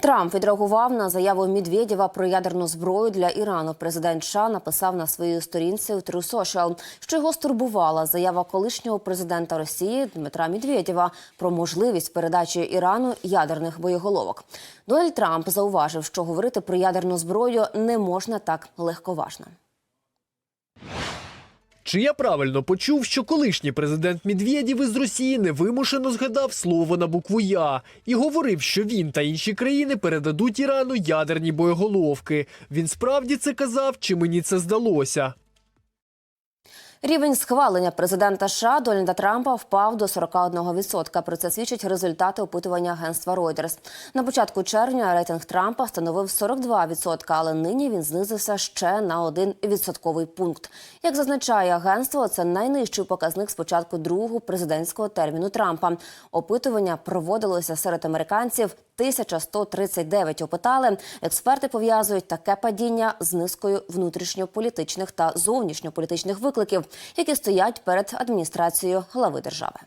Трамп відреагував на заяву Медведєва про ядерну зброю для Ірану. Президент США написав на своїй сторінці у True Social, що його стурбувала заява колишнього президента Росії Дмитра Медведєва про можливість передачі Ірану ядерних боєголовок. Дональд Трамп зауважив, що говорити про ядерну зброю не можна так легковажно. Чи я правильно почув, що колишній президент Медведєв із Росії невимушено згадав слово на букву Я і говорив, що він та інші країни передадуть Ірану ядерні боєголовки. Він справді це казав, чи мені це здалося? Рівень схвалення президента США Дональда Трампа впав до 41%. Про це свідчать результати опитування агентства Reuters. На початку червня рейтинг Трампа становив 42%, але нині він знизився ще на один відсотковий пункт. Як зазначає агентство, це найнижчий показник з початку другого президентського терміну Трампа. Опитування проводилося серед американців. 1139 опитали. Експерти пов'язують таке падіння з низкою внутрішньополітичних та зовнішньополітичних викликів, які стоять перед адміністрацією глави держави.